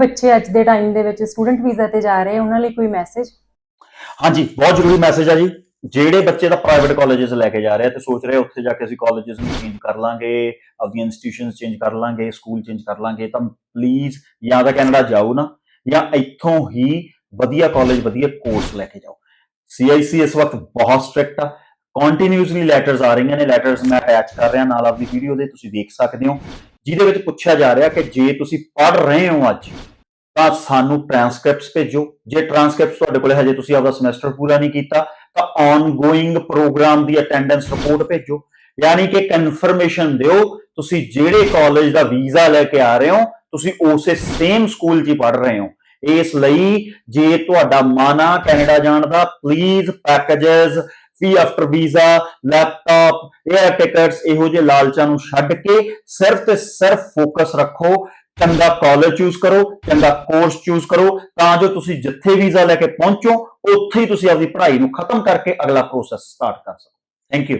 ਬੱਚੇ ਅੱਜ ਦੇ ਟਾਈਮ ਦੇ ਵਿੱਚ ਸਟੂਡੈਂਟ ਵੀਜ਼ਾ ਤੇ ਜਾ ਰਹੇ ਉਹਨਾਂ ਲਈ ਕੋਈ ਮੈਸੇਜ ਹਾਂਜੀ, ਬਹੁਤ ਜ਼ਰੂਰੀ ਮੈਸੇਜ ਆ ਜੀ। ਜਿਹੜੇ ਬੱਚੇ ਦਾ ਪ੍ਰਾਈਵੇਟ ਕਾਲਜਸ ਲੈ ਕੇ ਜਾ ਰਹੇ ਆ ਤੇ ਸੋਚ ਰਹੇ ਉੱਥੇ ਜਾ ਕੇ ਅਸੀਂ ਕਾਲਜਸ ਨੂੰ ਚੇਂਜ ਕਰ ਲਾਂਗੇ ਆਪਣੀਆਂ ਇੰਸਟੀਟਿਊਸ਼ਨਸ ਚੇਂਜ ਕਰ ਲਾਂਗੇ ਸਕੂਲ ਚੇਂਜ ਕਰ ਲਾਂਗੇ, ਤਾਂ ਪਲੀਜ਼ ਜਾਂ ਤਾਂ ਕੈਨੇਡਾ ਜਾਓ ਨਾ, ਜਾਂ ਇੱਥੋਂ ਹੀ ਵਧੀਆ ਕਾਲਜ ਵਧੀਆ ਕੋਰਸ ਲੈ ਕੇ ਜਾਓ। CIC ਇਸ ਵਕਤ ਬਹੁਤ ਸਟ੍ਰਿਕਟ ਆ। ਕੰਟੀਨਿਊਸਲੀ ਲੈਟਰਸ ਆ ਰਹੀਆਂ ਨੇ ਲੈਟਰਸ ਮੈਂ ਅਟੈਚ ਕਰ ਰਿਹਾ ਨਾਲ ਆਪਣੀ ਵੀਡੀਓ ਦੇ, ਤੁਸੀਂ ਦੇਖ ਸਕਦੇ ਹੋ। ਜਿਹਦੇ ਵਿੱਚ ਪੁੱਛਿਆ ਜਾ ਰਿਹਾ ਕਿ ਜੇ ਤੁਸੀਂ ਪੜ੍ਹ ਰਹੇ ਹੋ ਅੱਜ ਤਾਂ ਸਾਨੂੰ ਟ੍ਰਾਂਸਕ੍ਰਿਪਟਸ ਭੇਜੋ। ਜੇ ਟ੍ਰਾਂਸਕ੍ਰਿਪਟਸ ਤੁਹਾਡੇ ਕੋਲ ਹਜੇ ਤੁਸੀਂ ਆਪਦਾ ਸਮੈਸਟਰ ਪੂਰਾ ਨਹੀਂ ਕੀਤਾ, ਤਾਂ ਔਨਗੋਇੰਗ ਪ੍ਰੋਗਰਾਮ ਦੀ ਅਟੈਂਡੈਂਸ ਰਿਪੋਰਟ ਭੇਜੋ। ਯਾਨੀ ਕਿ ਕਨਫਰਮੇਸ਼ਨ ਦਿਓ, ਤੁਸੀਂ ਜਿਹੜੇ ਕਾਲਜ ਦਾ ਵੀਜ਼ਾ ਲੈ ਕੇ ਆ ਰਹੇ ਹੋ, ਤੁਸੀਂ ਉਸੇ ਸੇਮ ਸਕੂਲ 'ਚ ਹੀ ਪੜ ਰਹੇ ਹੋ। ਇਸ ਲਈ ਜੇ ਤੁਹਾਡਾ ਮਨ ਆ ਕੈਨੇਡਾ ਜਾਣ ਦਾ please packages fee after visa laptop air tickets ਇਹੋ ਜਿਹੇ ਲਾਲਚਾਂ ਨੂੰ ਛੱਡ ਕੇ ਸਿਰਫ ਤੇ ਸਿਰਫ ਫੋਕਸ ਰੱਖੋ। ਚੰਗਾ ਕਾਲਜ ਚੂਜ਼ ਕਰੋ, ਚੰਗਾ ਕੋਰਸ ਚੂਜ਼ ਕਰੋ, ਤਾਂ ਜੋ ਤੁਸੀਂ ਜਿੱਥੇ ਵੀਜ਼ਾ ਲੈ ਕੇ ਪਹੁੰਚੋ, ਉੱਥੇ ਹੀ ਤੁਸੀਂ ਆਪਣੀ ਪੜ੍ਹਾਈ ਨੂੰ ਖਤਮ ਕਰਕੇ ਅਗਲਾ ਪ੍ਰੋਸੈਸ ਸਟਾਰਟ ਕਰ ਸਕੋ। Thank you